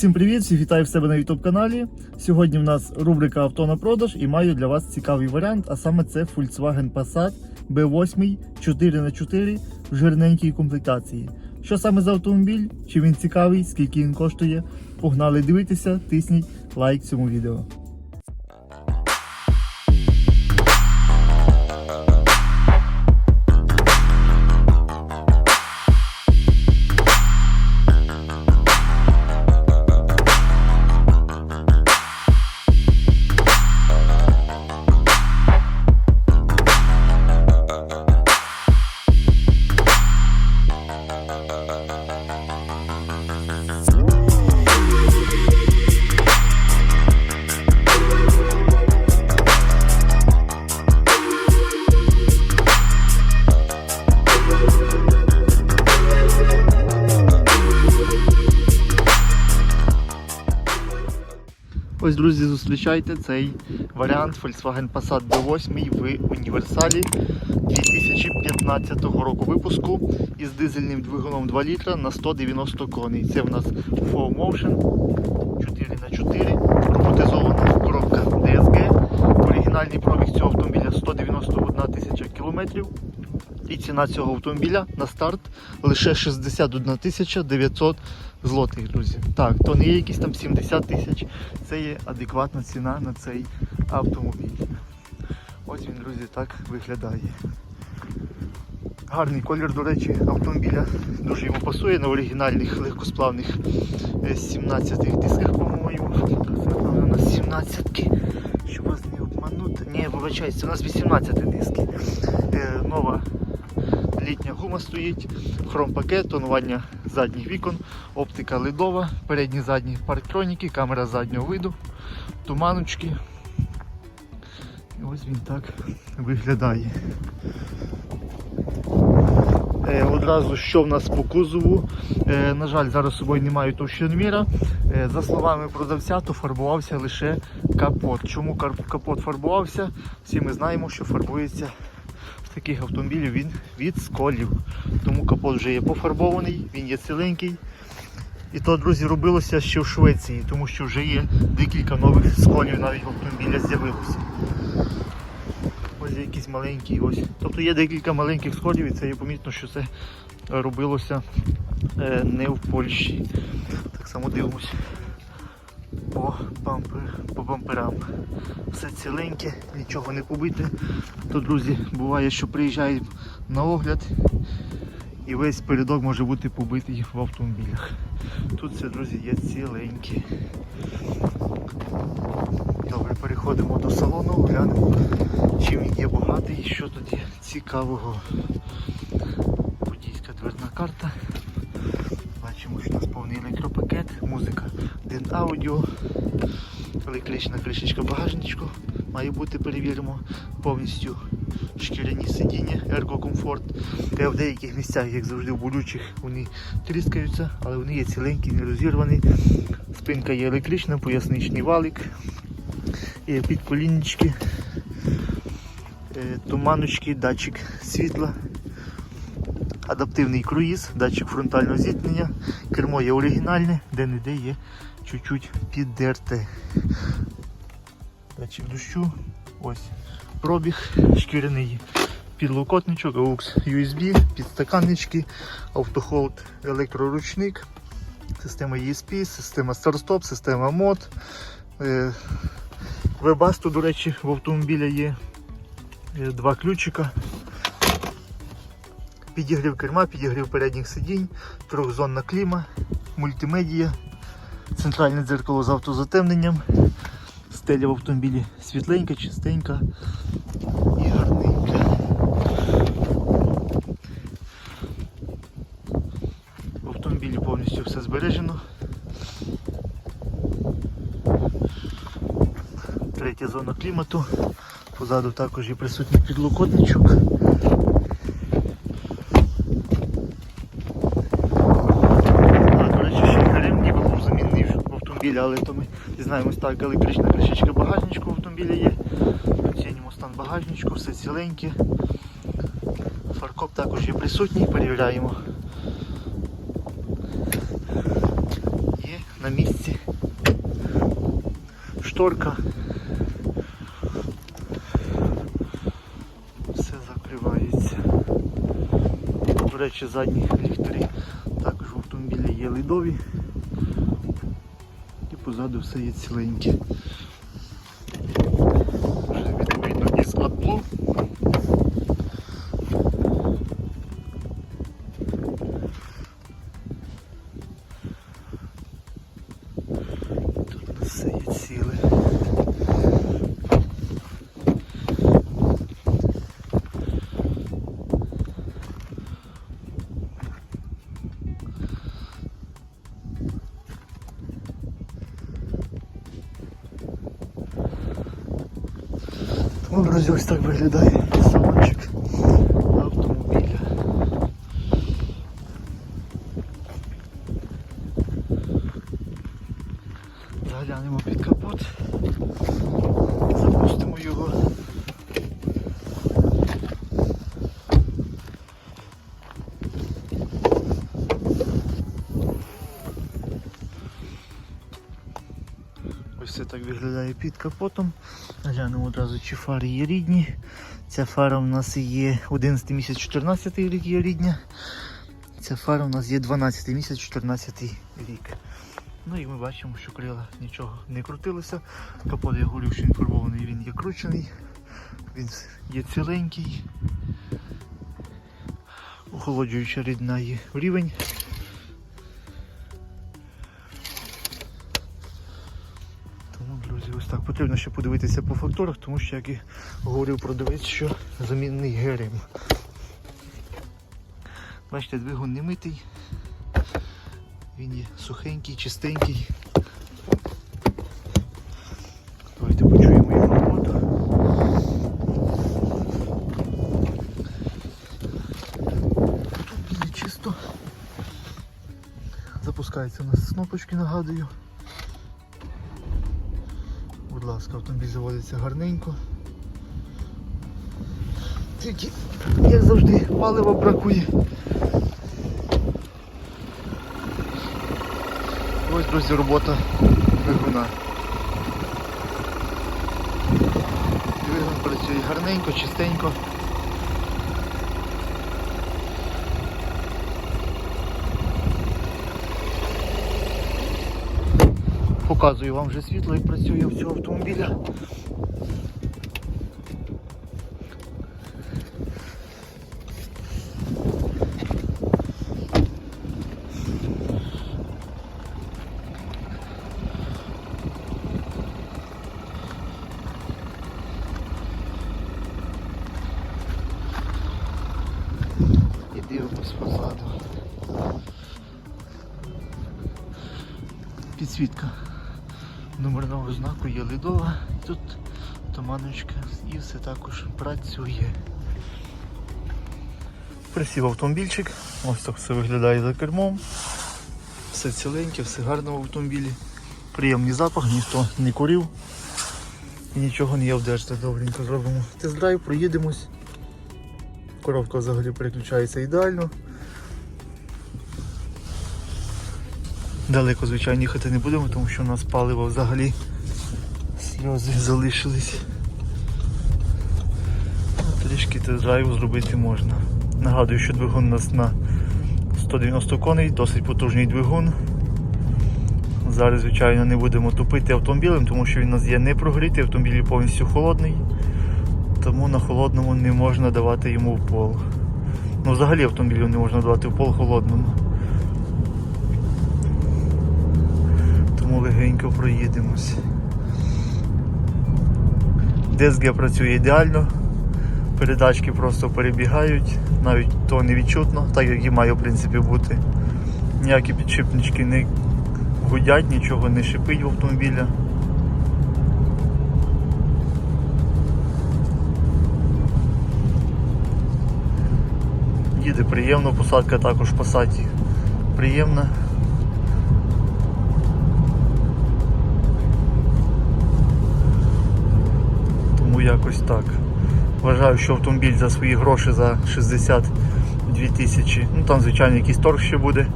Всім привіт! Всіх вітаю в себе на YouTube каналі. Сьогодні в нас рубрика авто на продаж і маю для вас цікавий варіант, а саме це Volkswagen Passat B8 4х4 в жирненькій комплектації. Що саме за автомобіль? Чи він цікавий, скільки він коштує? Погнали дивитися, тисніть лайк цьому відео. Ось, друзі, зустрічайте цей варіант Volkswagen Passat B8 в універсалі 2015 року випуску із дизельним двигуном 2 літра на 190 коней. Це в нас 4Motion 4х4, роботизована коробка DSG. Оригінальний пробіг цього автомобіля 191 тисяча кілометрів. І ціна цього автомобіля на старт лише 61 тисяча 900 злотих, друзі. Так, то не є якісь там 70 тисяч, це є адекватна ціна на цей автомобіль. Ось він, друзі, так виглядає. Гарний колір, до речі, автомобіля дуже йому пасує на оригінальних легкосплавних 17-х дисках, по-моєму. Це у нас 17-ки. Щоб вас не обманути. Ні, вибачайте, у нас 18 диски. Е, нова літня гума стоїть, хром-пакет, тонування задніх вікон, оптика ледова, передні задні парктроніки, камера заднього виду, туманочки. І ось він так виглядає. Е, Одразу що в нас по кузову. Е, На жаль, зараз з собою не маю товщиноміра. Е, За словами продавця, то фарбувався лише капот. Чому капот фарбувався? Всі ми знаємо, що фарбується таких автомобілів він від сколів. Тому капот вже є пофарбований, він є ціленький. І то, друзі, робилося ще в Швеції, тому що вже є декілька нових сколів навіть в автомобіля з'явилося. Ось є якісь маленькі ось. Тобто є декілька маленьких сколів і це є помітно, що це робилося е, не в Польщі. Так само дивимось по, бампер, по бамперам. Все ціленьке, нічого не побите. То, друзі, буває, що приїжджають на огляд і весь передок може бути побитий в автомобілях. Тут це, друзі, є ціленьке. Добре, переходимо до салону, глянемо, чим він є багатий що тут цікавого. Водійська дверна карта. Бачимо, що у нас повний електропакет, музика, ден аудіо, електрична кришечка багажничку. Має бути, перевіримо, повністю шкіряні сидіння, ергокомфорт. Е, В деяких місцях, як завжди, в болючих вони тріскаються, але вони є ціленькі, не розірвані. Спинка є електрична, поясничний валик, підколіннички, е, туманочки, датчик світла адаптивний круїз, датчик фронтального зіткнення, кермо є оригінальне, де-не-де є чуть-чуть піддерте. Датчик дощу, ось пробіг, шкіряний підлокотничок, AUX USB, підстаканнички, автохолд, електроручник, система ESP, система старт-стоп, система мод. Е, Вебасту, до речі, в автомобіля є е, два ключика. Підігрів керма, підігрів передніх сидінь, трьохзонна кліма, мультимедія, центральне дзеркало з автозатемненням, стеля в автомобілі світленька, чистенька і гарненька. В автомобілі повністю все збережено. Третя зона клімату. Позаду також є присутній підлокотничок. А, до речі, ще грим ніби був замінний в автомобілі, але то ми дізнаємось так, електрична кришечка багажничку в автомобілі є. Оцінюємо стан багажничку, все ціленьке. Фаркоп також є присутній, перевіряємо. Є на місці шторка. Все закривається. До речі, задні ліхтарі також в автомобілі є ледові. І позаду все є ціленьке. Відповідно із AdBlue. Друзі, ось так виглядає салончик автомобіля. Заглянемо під капот. Запустимо його. Ось це так виглядає під капотом. Глянемо одразу, чи фари є рідні. Ця фара у нас є 11 місяць 14 рік є рідня. Ця фара у нас є 12 місяць 14 рік. Ну і ми бачимо, що крила нічого не крутилося. Капот я говорив, що інформований, він є кручений, він є ціленький. Охолоджуюча рідна є рівень. Потрібно ще подивитися по факторах, тому що, як і говорив продавець, що замінний герем. Бачите, двигун не митий. Він є сухенький, чистенький. Давайте почуємо його роботу. Тут є чисто. Запускається у нас кнопочки, нагадую. Будь ласка, автомобіль заводиться гарненько. Тільки, як завжди, палива бракує. Ось, друзі, робота двигуна. Двигун працює гарненько, чистенько. Показую вам вже світло, як працює в цього автомобіля. І дивимось позаду. Підсвітка номерного знаку є ледова. Тут туманочка і все також працює. Присів автомобільчик, ось так все виглядає за кермом. Все ціленьке, все гарно в автомобілі. Приємний запах, ніхто не курив і нічого не є вдержати. Добренько зробимо. Тест-драйв, проїдемось. Коробка взагалі переключається ідеально. Далеко, звичайно, їхати не будемо, тому що у нас паливо взагалі сльози залишились. Ну, Трішки тест-драйву зробити можна. Нагадую, що двигун у нас на 190 коней, досить потужний двигун. Зараз, звичайно, не будемо тупити автомобілем, тому що він у нас є не прогрітий, автомобіль повністю холодний, тому на холодному не можна давати йому в пол. Ну, взагалі автомобілю не можна давати в пол холодному. Легенько проїдемось. ДСГ працює ідеально, передачки просто перебігають, навіть то не відчутно, так як і має в принципі бути. Ніякі підшипнички не гудять, нічого не шипить в автомобіля. Їде приємно, посадка також в посаді приємна. Якось так. Вважаю, що автомобіль за свої гроші за 62 тисячі. Ну там, звичайно, якийсь торг ще буде.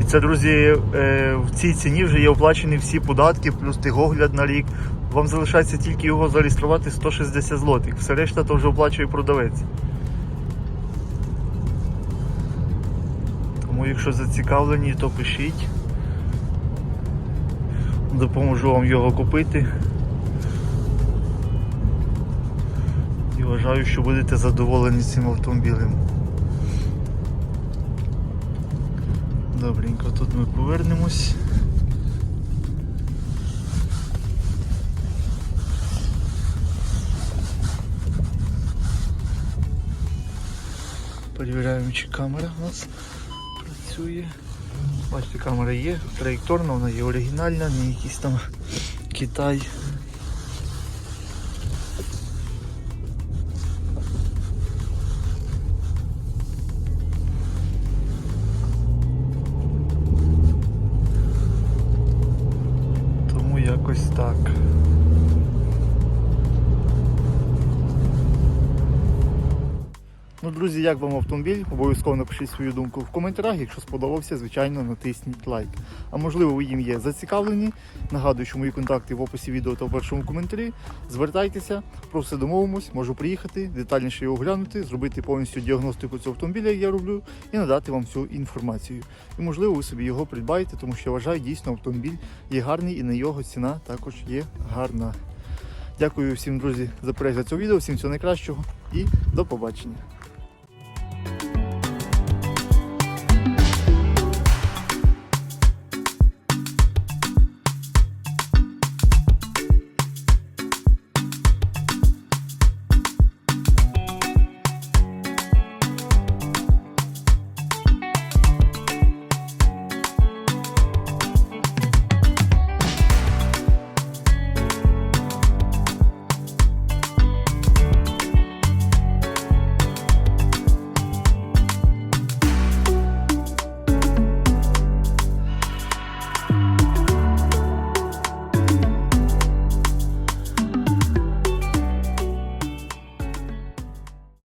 Від Це, друзі, е, в цій ціні вже є оплачені всі податки, плюс тигогляд на рік. Вам залишається тільки його зареєструвати 160 злотих. Все решта то вже оплачує продавець. Тому якщо зацікавлені, то пишіть. Допоможу вам його купити. Вважаю, що будете задоволені цим автомобілем. Добренько, тут ми повернемось. Перевіряємо, чи камера у нас працює. Бачите, камера є, траєкторна, вона є оригінальна, не якийсь там Китай. Друзі, як вам автомобіль? Обов'язково напишіть свою думку в коментарях. Якщо сподобався, звичайно, натисніть лайк. А можливо, ви їм є зацікавлені. Нагадую, що мої контакти в описі відео та в першому коментарі. Звертайтеся, про все домовимось, можу приїхати, детальніше його оглянути, зробити повністю діагностику цього автомобіля, як я роблю, і надати вам всю інформацію. І можливо, ви собі його придбаєте, тому що я вважаю, дійсно автомобіль є гарний і на його ціна також є гарна. Дякую всім, друзі, за перегляд цього відео, всім всього найкращого і до побачення.